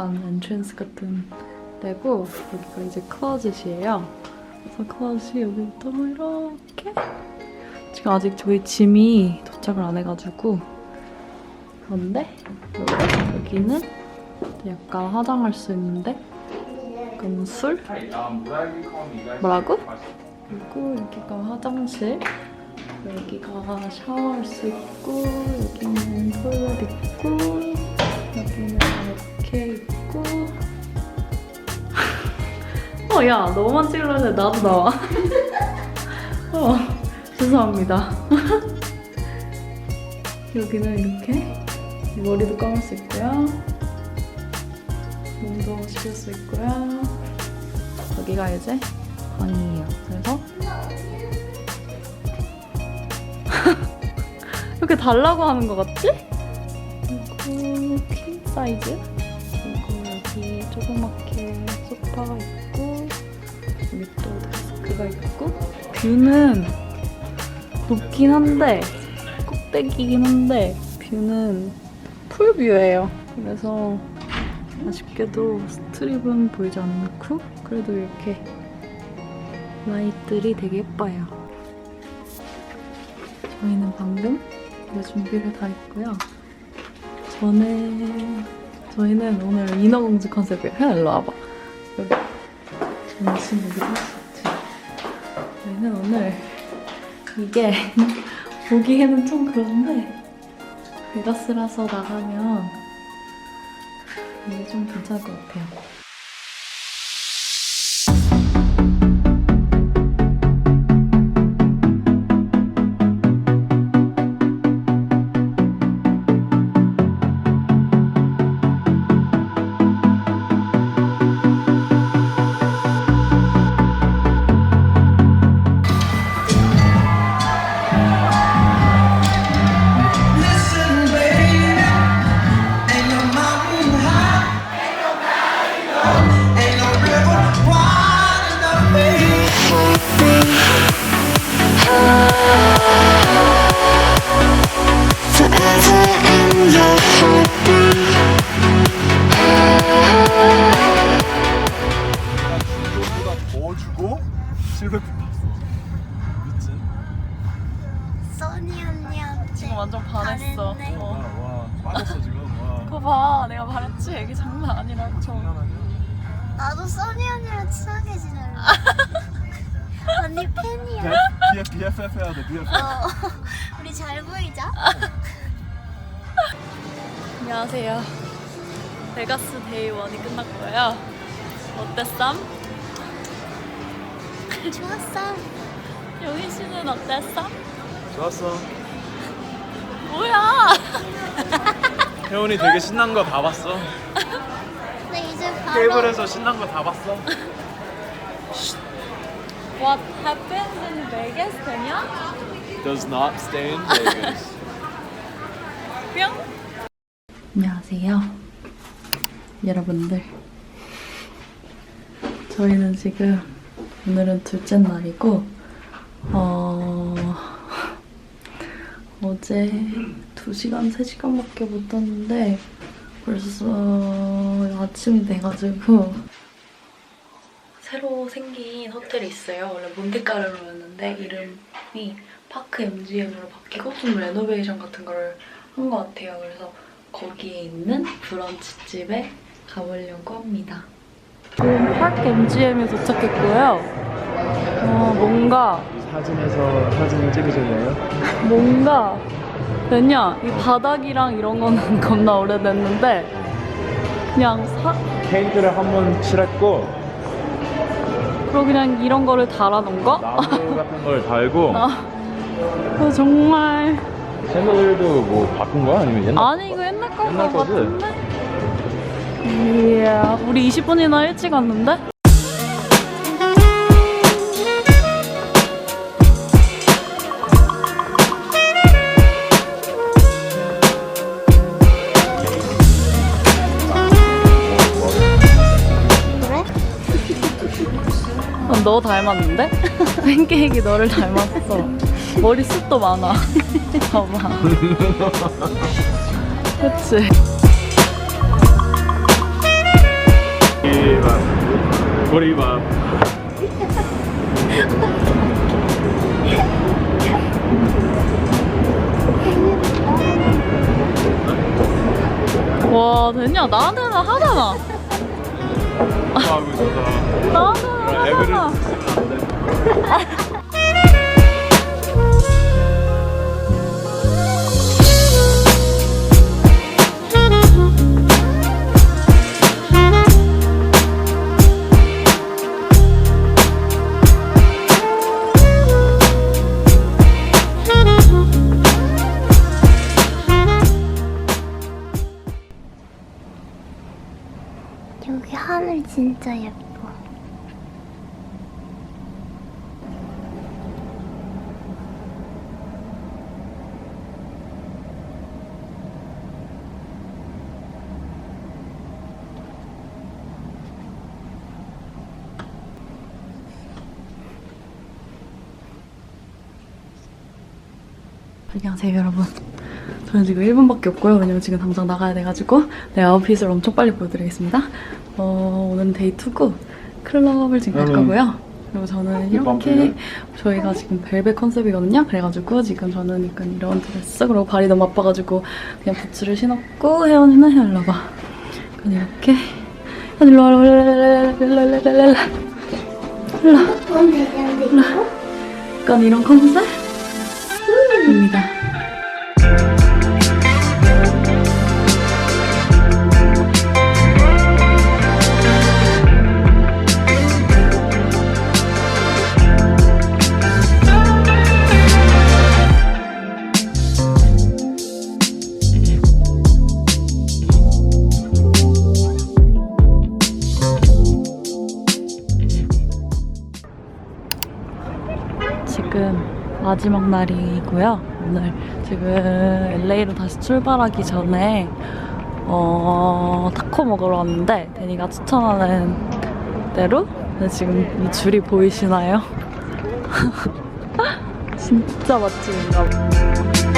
약간 엔트랜스 같은 데고 여기가 이제 클로젯이에요. 그래서 클로젯이 여기부터 이렇게 지금 아직 저희 짐이 도착을 안 해가지고 그런데 여기, 여기는 약간 화장할 수 있는데 약간 술? 뭐라고? 그리고 여기가 화장실 여기가 샤워할 수 있고 여기는 토일렛 있고 여기는 어 야 너만 했는데 나도 나와. 어 죄송합니다. 여기는 이렇게 머리도 감을 수 있고요. 몸도 식힐 수 있고요. 여기가 이제 방이에요. 그래서 이렇게 달라고 하는 것 같지? 그리고 퀸 사이즈? 그리고 여기 조그맣게 소파가 있고 여기 또 데스크가 있고 뷰는 높긴 한데 꼭대기긴 한데 뷰는 풀뷰예요 그래서 아쉽게도 스트립은 보이지 않고 그래도 이렇게 라이트들이 되게 예뻐요 저희는 방금 이제 준비를 다 했고요. 저는 저희는 오늘 인어공주 컨셉이에요. 혜연 일로 와봐. 지금 여기 할 수 있지. 저희는 오늘 이게 보기에는 좀 그런데 베가스라서 나가면 이게 좀 괜찮을 것 같아요. 완전 반했어. 어. 와, 와, 빠졌어 지금. 와. 그거 봐, 내가 말했지. 이게 장난 아니라고. 저. 장난 아니야. 나도 써니 언니랑 친하게 지내려 언니 팬이야 BF, BFF 해야 돼, BFF. 어, 우리 잘 보이자 안녕하세요. 베가스 데이 원이 끝났고요. 어땠쌈? 좋았어 영희 씨는 어땠쌈? 좋았어. 뭐야? 혜원이 되게 신난 거 다 봤어. 근데 이제 바로 테이블에서 신난 거 다 봤어. What happens in Vegas 되냐? Does not stay in Vegas. 뿅. 안녕하세요. 여러분들. 저희는 지금 오늘은 둘째 날이고 어 어제 2시간, 3시간밖에 못 잤는데 벌써 아침이 돼가지고 새로 생긴 호텔이 있어요. 원래 몬테카르로였는데 이름이 파크 MGM으로 바뀌고 좀 레노베이션 같은 거를 한 것 같아요. 그래서 거기에 있는 브런치 집에 가보려고 합니다. 지금 파크 MGM에 도착했고요. 어, 뭔가 사진에서 사진을 찍으실래요? 뭔가 왜냐 이 바닥이랑 이런 거는 겁나 오래됐는데 그냥 사 페인트를 한 번 칠했고 그리고 그냥 이런 거를 달아놓은 거? 나무 같은 걸 달고 나 그래서 정말 샌들도 뭐 바꾼 거야? 아니면 옛날 아니 이거 옛날 거 옛날 거지? 같은데? 이야 우리 20분이나 일찍 왔는데? 너 닮았는데? 팬케이크 너를 닮았어 머리숱도 많아 봐봐 그치? 보리밥. 와 됐냐 나한테는 하잖아 하고 있어서. 나한테는 여기 하늘 진짜 예뻐. 안녕하세요 여러분. 저는 지금 1분밖에 없고요. 왜냐면 지금 당장 나가야 돼가지고. 내 아웃핏을 엄청 빨리 보여드리겠습니다. 어, 오늘은 데이 2고 클럽을 지금 갈 거고요. 그리고 저는 이렇게 저희가 지금 벨벳 컨셉이거든요. 그래가지고 지금 저는 약간 이런 드레스 그리고 발이 너무 아파가지고 그냥 부츠를 신었고 헤어는 헤어러봐. 그냥 이렇게. 일로 와 일로 와 일로 와 일로 와 일로 와 일로 와 약간 이런 컨셉? 입니다 마지막 날이고요. 오늘 지금 LA로 다시 출발하기 전에 어, 타코 먹으러 왔는데 데니가 추천하는 대로 네, 지금 이 줄이 보이시나요? 진짜 맛집인가 봐.